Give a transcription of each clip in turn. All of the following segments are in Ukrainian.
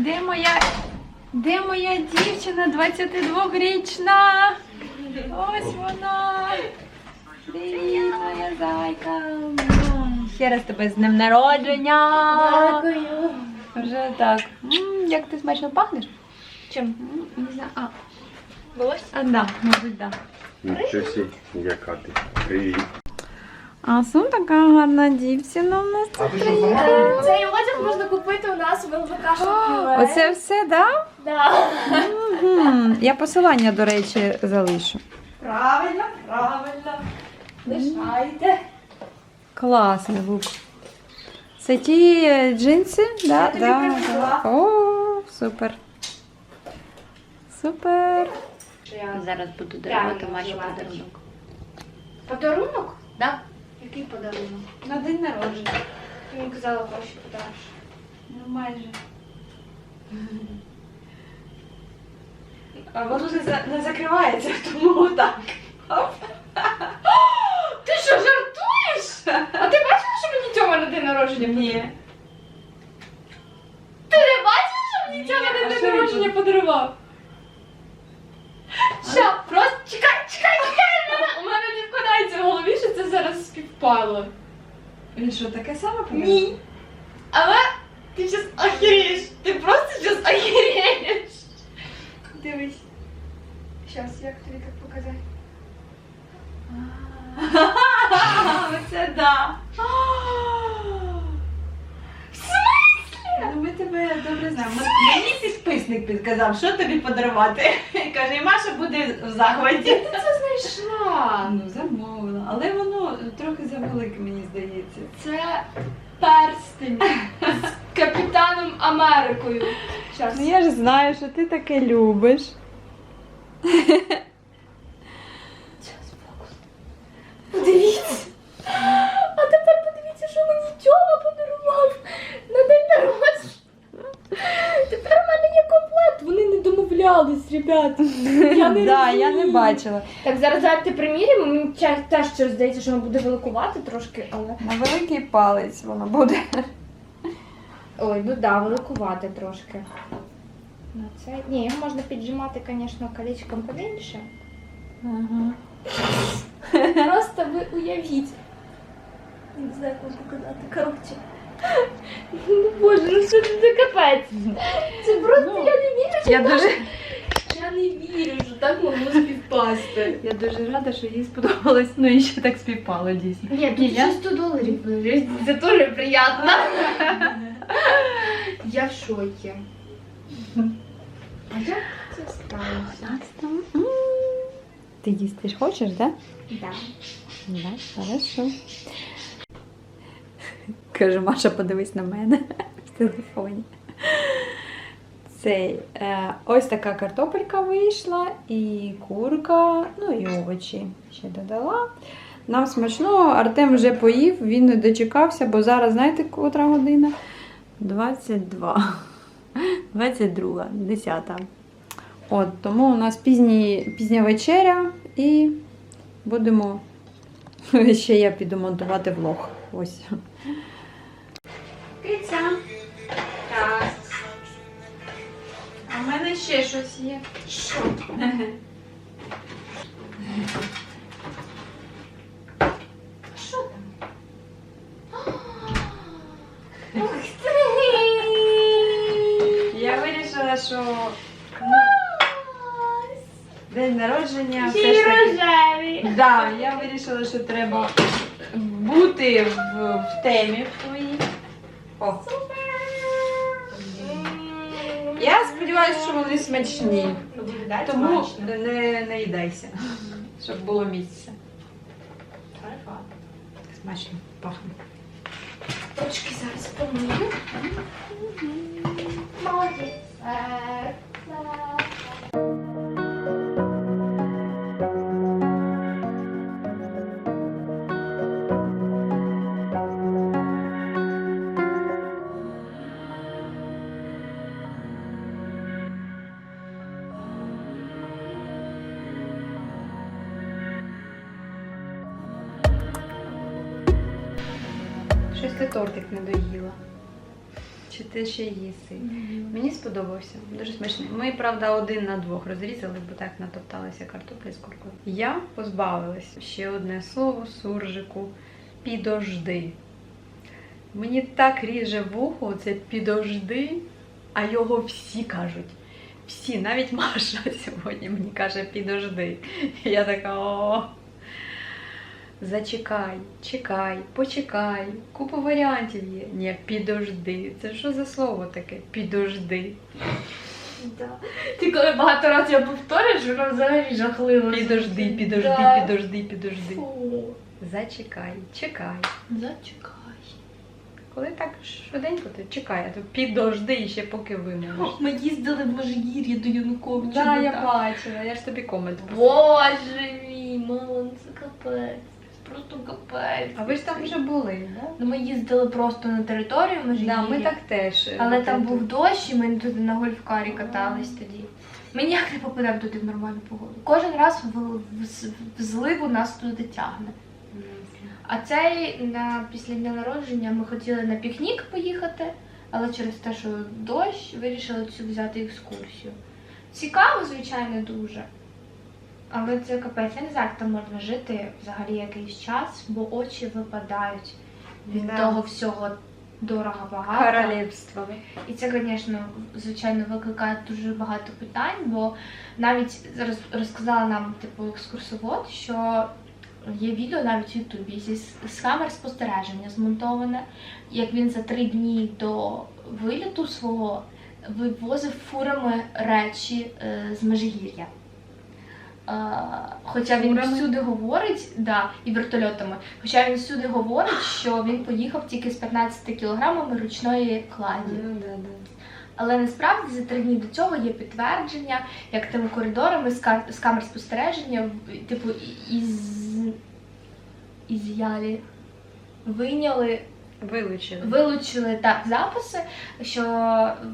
Де моя, де моя дівчина 22-річна? Ось вона. Привіт, моя зайка. Ще раз тебе з днем народження. Дякую. Вже так. М, Як ти смачно пахнеш? Чим? Не знаю. А, Волосся? а да, мабуть, да. Нічого сі, яка ти. Привіт. А сум така гарна дівчина у нас тут приїхала. Цей одяг можна купити у нас в ЛВК Шопіве. Оце все, да? Да. Мгм. Я посилання, до речі, залишу. Правильно, правильно. Лишайте. Класний лук. Це ті е, джинси? Да, тобі да, привезла. да. О, супер. Супер. Я- Зараз буду дарувати Маші подарунок. подарунок. Подарунок? Да? Який подарунок? На день народження. Ти мені казала, гроші подариш. Ну, майже. А воно не, за- не закривається, тому так. Ти що, жартуєш? А ти бачила, що мені Тьома на день народження? Ні. Ти не бачила, що мені Ні, Тьома а на що день він народження подарував? Що, просто чекай, чекай, чекай! У мене не вкладається в голові, що це зараз. Він що, таке саме Ні. Але ти зараз охереєш. Ти просто зараз охереєш. Дивись. Зараз, як тобі так показати? Оце да. В смислі? Ну, ми тебе добре знаємо. Мені підписник підказав, що тобі подарувати. Каже, і Маша буде в захваті. Ти це знайшла. Ну, замовила. Але воно трохи завелике, мені здається. Це перстень з капітаном Америкою. Щас. Ну я ж знаю, що ти таке любиш. Дивіться. Подивіться. А тепер подивіться, що мені Тьома подарував на день народження. Тепер у мене є комплект. Вони домовлялись, ребят. Я не да, я не розумію. бачила. Так, зараз давайте приміряємо. Мені ча- теж щось здається, що воно буде великувати трошки, але. На великий палець воно буде. Ой, ну да, великувати трошки. На це. Ні, його можна піджимати, звісно, колечком побільше. Ага. Просто ви уявіть. Я Не знаю, як вам показати. Коротше. Ну боже, ну що це за капець? Це просто Ну, я не вірю, що Я дуже, Я не вірю, що так могло співпасти. я дуже рада, що їй сподобалось. Ну і ще так співпало дійсно. Ні, тут ще 100 доларів лежить. Це теж приємно. Я в шокі. А як це сталося? Ти їсти ж хочеш, так? Да. Да, хорошо. Каже, Маша, подивись на мене в телефоні. Цей, е, ось така картопелька вийшла, і курка, ну і овочі ще додала. Нам смачно, Артем вже поїв, він не дочекався, бо зараз, знаєте, котра година? 22. 22, 10. От, тому у нас пізні, пізня вечеря і будемо. Ще я піду монтувати влог. Ось. Киця. Ще щось є. Що? Що там? Ух ти! Я вирішила, що ну, день народження все ж таки. рожеві. Да, я вирішила, що треба бути в, в темі в твоїй. О. сподіваюся, що вони смачні. Тому не, не їдайся, щоб було місце. Смачно пахне. Ручки зараз помию. Молодець. Не доїла. Чи ти ще їси. Мені сподобався, дуже смачний. Ми, правда, один на двох розрізали, бо так натопталася картопля з куркою. Я позбавилась ще одне слово суржику підожди. Мені так ріже вухо це підожди, а його всі кажуть. Всі, навіть Маша сьогодні мені каже підожди. Я така о. Зачекай, чекай, почекай, купа варіантів є. Ні, підожди. Це що за слово таке? Підожди. Да. Ти коли багато разів я повторюєш, воно взагалі жахливо. Підожди, підожди, Да. підожди, підожди. Фу. Зачекай, чекай. Зачекай. Коли так швиденько, то чекай, а то підожди і ще поки вимовиш. Ми їздили в Межигір'я до Януковича. Да, ну я так. бачила, я ж тобі комент писала. Боже мій, ну це капець. Просто капець. А ви ж там вже були, да? Ну, ми їздили просто на територію Межигір'я. Да, ми так теж. е, Але там був дощ, і ми туди на гольфкарі катались тоді. Ми ніяк не попадемо туди в нормальну погоду. Кожен раз в, в, в зливу нас туди тягне. А цей на після дня народження ми хотіли на пікнік поїхати, але через те, що дощ, вирішили цю взяти екскурсію. Цікаво, звичайно, дуже. Але це капець. Я не знаю, як там можна жити взагалі якийсь час, бо очі випадають від Да. того всього дорого багато. Королівство. І це, звісно, звичайно, викликає дуже багато питань, бо навіть розказала нам типу екскурсовод, що є відео навіть в Ютубі зі з камер спостереження змонтоване, як він за три дні до виліту свого вивозив фурами речі е, з Межигір'я. Хоча він всюди говорить, да, і вертольотами. Хоча він всюди говорить, що він поїхав тільки з 15 кілограмами ручної кладі. Ну, да, да. Але насправді за три дні до цього є підтвердження, як тими коридорами з, камер спостереження, типу, із, із Ялі вийняли, Вилучили. вилучили так записи, що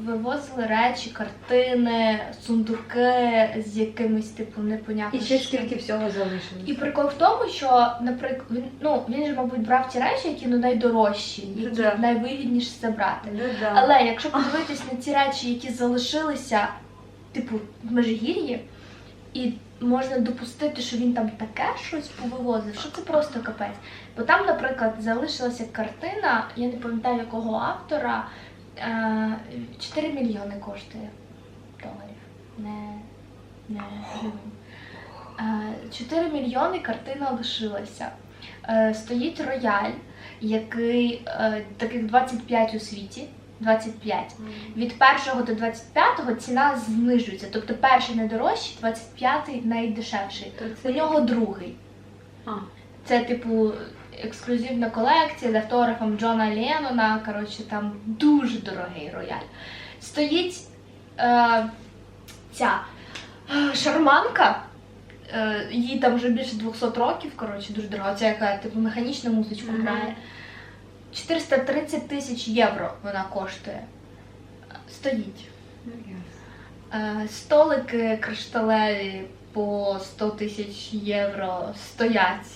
вивозили речі, картини, сундуки з якимись, типу, непонятним. І ще скільки всього залишилось. І прикол в тому, що, наприклад, він, ну, він же, мабуть, брав ті речі, які ну, найдорожчі, які Да. найвигідніше забрати. Ну, да. Але якщо подивитись на ті речі, які залишилися, типу, в Межигір'ї, і можна допустити, що він там таке щось повивозив, що це просто капець. Бо там, наприклад, залишилася картина, я не пам'ятаю якого автора, е, 4 мільйони коштує доларів. Не, не гривень. Е, 4 мільйони картина лишилася. Е, Стоїть рояль, який е, таких 25 у світі. 25. Від 1 до 25 ціна знижується. Тобто перший найдорожчий, 25 найдешевший. У нього другий. А, Це, типу, ексклюзивна колекція з автографом Джона Леннона. Коротше, там дуже дорогий рояль. Стоїть е, ця е, шарманка. Е, їй там вже більше 200 років, коротше, дуже дорога. Це яка типу механічна музичка грає. 430 тисяч євро вона коштує. Стоїть. ну. Е, Столики кришталеві по 100 тисяч євро стоять.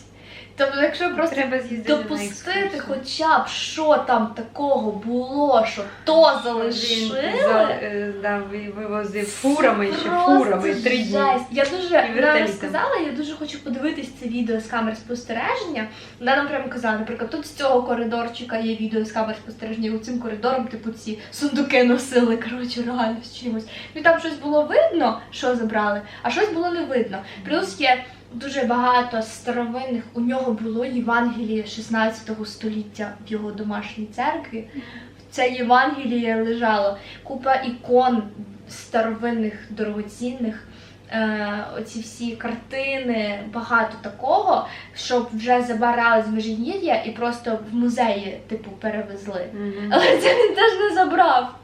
Тобто, якщо просто Треба з'їздити допустити хоча б що там такого було, що то Він залишили. за- е, да, ви- вивозив фурами, ще просто фурами три дні. жесть. Я дуже І вона вертолітом. розказала, я дуже хочу подивитись це відео з камер спостереження. Вона нам прямо казала, наприклад, тут з цього коридорчика є відео з камер спостереження, і цим коридором, типу, ці сундуки носили. Коротше, реально з чимось. Ну і там щось було видно, що забрали, а щось було не видно. Плюс є. Дуже багато старовинних у нього було Євангеліє 16 століття в його домашній церкві. Це Євангеліє лежало купа ікон старовинних, дорогоцінних. Е, оці всі картини, багато такого, щоб вже забирали з Межигір'я і просто в музеї, типу, перевезли. Мгм. Але це він теж не забрав.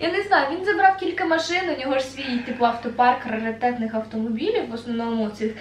Я не знаю, він забрав кілька машин, у нього ж свій типу автопарк раритетних автомобілів, в основному цих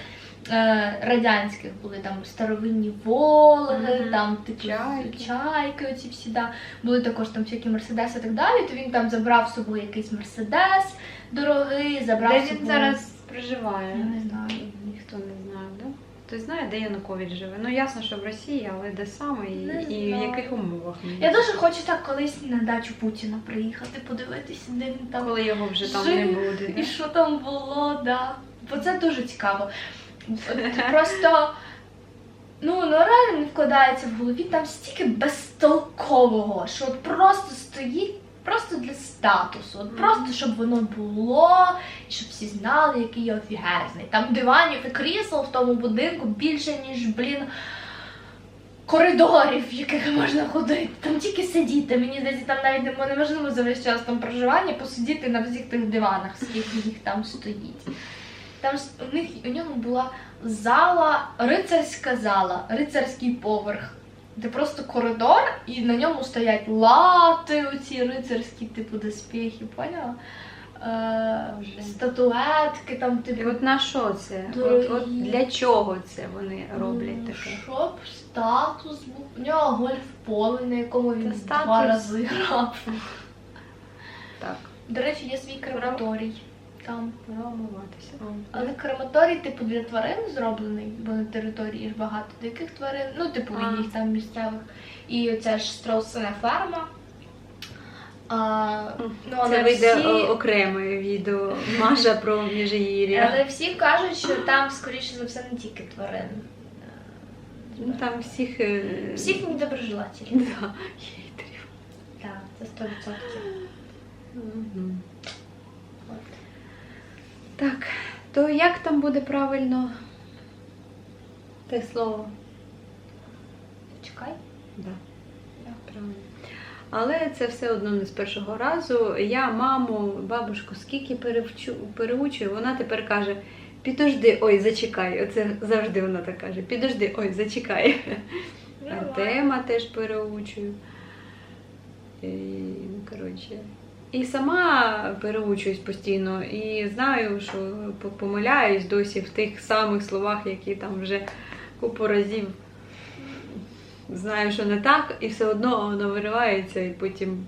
радянських були там старовинні Волги, Мгм. там типу Чайки. чайки, оці всі да. були також там всякі мерседеси і так далі. То він там забрав з собою якийсь мерседес дорогий, забрав Де він собою... зараз проживає? Я не знаю. Ніхто не знає, да? Хтось знає, де Янукович живе? Ну ясно, що в Росії, але де саме і, і в яких умовах. Я дуже хочу так колись на дачу Путіна приїхати, подивитися, де він там Коли його вже там жив, не буде. І що там було, да. Бо це дуже цікаво. От Просто ну, ну реально не вкладається в голові, там стільки безтолкового, що от просто стоїть просто для статусу. От просто щоб воно було, і щоб всі знали, який я офігезний. Там диванів і крісел в тому будинку більше, ніж, блін. Коридорів, в яких можна ходити, там тільки сидіти. Мені здається, там навіть неможливо за весь час там проживання посидіти на всіх тих диванах, скільки їх там стоїть. Там ж у них у нього була зала, рицарська зала, рицарський поверх. Де просто коридор, і на ньому стоять лати, оці рицарські, типу, доспіхи, поняла? Е, статуетки, там, І типу, от на що це? От, Дорогі. от для чого це вони роблять Ну, таке? Щоб статус був. У нього гольф-поле, на якому він Та статус. два рази грав. Так, До речі, є свій крематорій там. пора умиватися. Але крематорій, типу, для тварин зроблений, бо на території ж багато диких тварин, ну, типу, А. їх там місцевих. І оця ж страусина ферма. А, ну, але Це вийде всі... о- окреме відео Маша про Міжгір'я. Але всі кажуть, що там, скоріше за все, не тільки тварин. Ну там всіх. е, Всіх недоброжелателів. Да, хейтерів. Так, це 100%. Мгм. Так, то як там буде правильно те слово? Чекай. Да. Да. Правильно. Але це все одно не з першого разу. Я маму, бабушку, скільки перевчу, переучую, вона тепер каже: підожди, ой, зачекай. Оце завжди вона так каже: підожди, ой, зачекай. Артема теж переучую. І, ну, коротше. І сама переучуюсь постійно, і знаю, що помиляюсь досі в тих самих словах, які там вже купу разів знаю, що не так, і все одно воно виривається, і потім.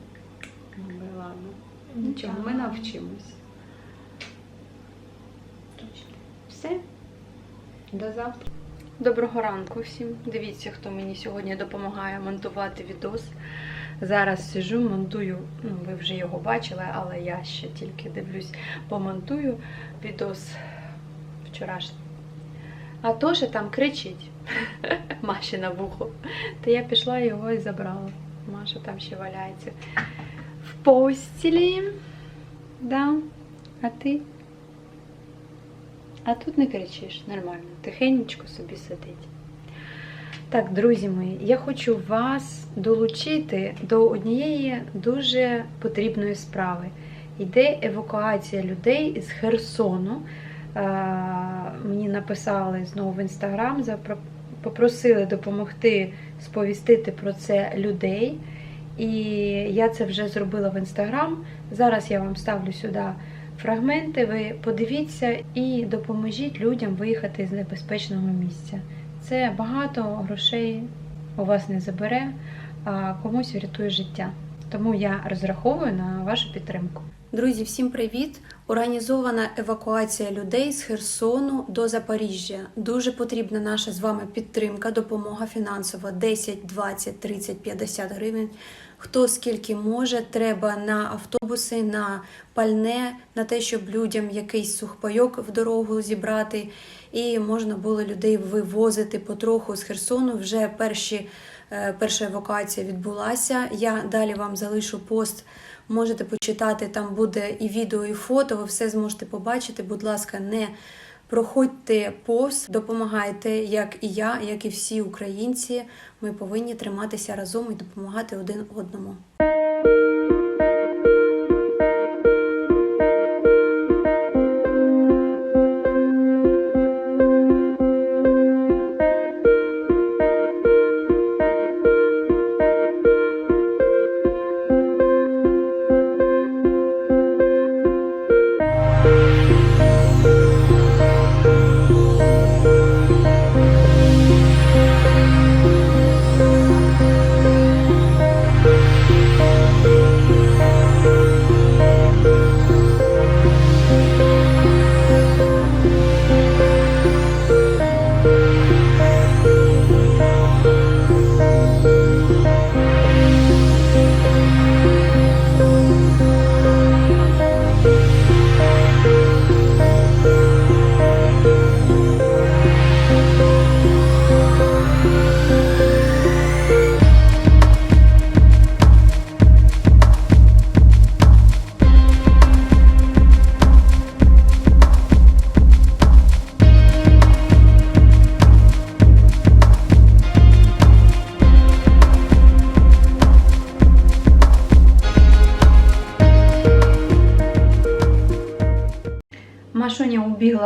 Ну, ладно. Нічого, ми навчимось. Все. До завтра. Доброго ранку всім. Дивіться, хто мені сьогодні допомагає монтувати відос. Зараз сижу, монтую, ну ви вже його бачили, але я ще тільки дивлюсь, помонтую відос вчорашній. А Тоша там кричить Маші на вухо. То я пішла його і забрала. Маша там ще валяється. В постілі. Да. А ти? А тут не кричиш, нормально, тихенечко собі сидить. Так, друзі мої, я хочу вас долучити до однієї дуже потрібної справи. Йде евакуація людей з Херсону. Е, Мені написали знову в інстаграм, попросили допомогти сповістити про це людей. І я це вже зробила в інстаграм. Зараз я вам ставлю сюди фрагменти. Ви подивіться і допоможіть людям виїхати з небезпечного місця. Це багато грошей у вас не забере, а комусь врятує життя. Тому я розраховую на вашу підтримку. Друзі, всім привіт! Організована евакуація людей з Херсону до Запоріжжя. Дуже потрібна наша з вами підтримка, допомога фінансова 10, 20, 30, 50 гривень. Хто скільки може, треба на автобуси, на пальне, на те, щоб людям якийсь сухпайок в дорогу зібрати, і можна було людей вивозити потроху з Херсону. Вже перші, е, перша евакуація відбулася. Я далі вам залишу пост. Можете почитати, там буде і відео, і фото. Ви все зможете побачити. Будь ласка, не проходьте повз, допомагайте, як і я, як і всі українці. Ми повинні триматися разом і допомагати один одному.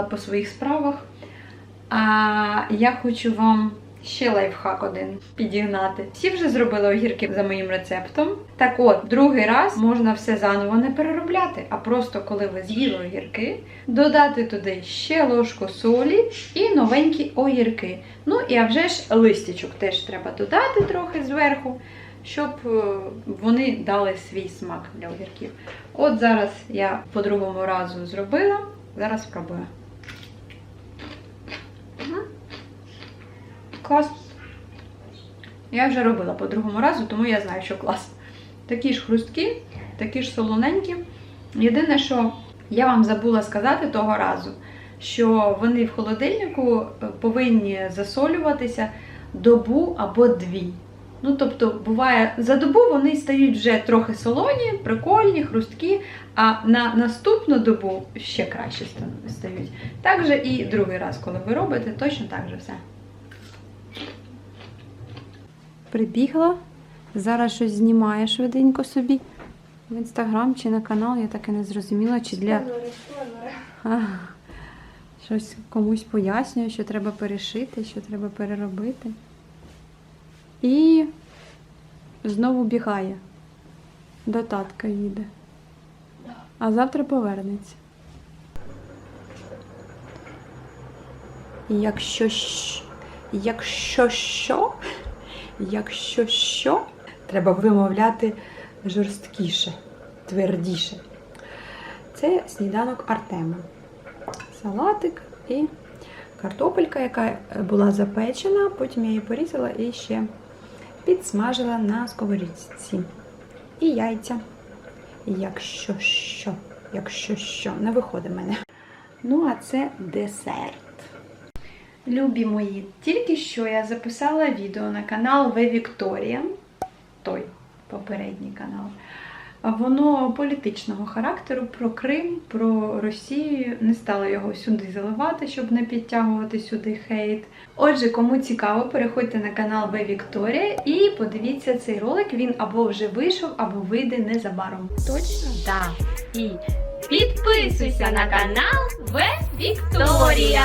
По своїх справах. А я хочу вам ще лайфхак один підігнати. Всі вже зробили огірки за моїм рецептом. Так от, другий раз можна все заново не переробляти, а просто коли ви з'їли огірки, додати туди ще ложку солі і новенькі огірки. Ну і а вже ж листячок теж треба додати трохи зверху, щоб е, вони дали свій смак для огірків. От зараз я по другому разу зробила. Зараз спробую. Клас. Я вже робила по другому разу, тому я знаю, що клас. Такі ж хрусткі, такі ж солоненькі. Єдине, що я вам забула сказати того разу, що вони в холодильнику е, повинні засолюватися добу або дві. Ну, тобто, буває, за добу вони стають вже трохи солоні, прикольні, хрусткі, а на наступну добу ще краще стають. Так же і другий раз, коли ви робите, точно так же все. Прибігла, зараз щось знімає швиденько собі. В інстаграм чи на канал, я так і не зрозуміла, чи для. А, щось комусь пояснює, що треба перешити, що треба переробити. І знову бігає. До татка їде. А завтра повернеться. І Якщо якщо що, якщо що, треба вимовляти жорсткіше, твердіше. Це сніданок Артема. Салатик і картопелька, яка була запечена, потім я її порізала і ще підсмажила на сковорідці. І яйця. Якщо що, якщо що, не виходить мене. Ну, а це десерт. Любі мої, тільки що я записала відео на канал В Вікторія, той попередній канал. Воно політичного характеру про Крим, про Росію. Не стала його сюди заливати, щоб не підтягувати сюди хейт. Отже, кому цікаво, переходьте на канал В Вікторія і подивіться цей ролик. Він або вже вийшов, або вийде незабаром. Точно? Так. І підписуйся на канал В Вікторія.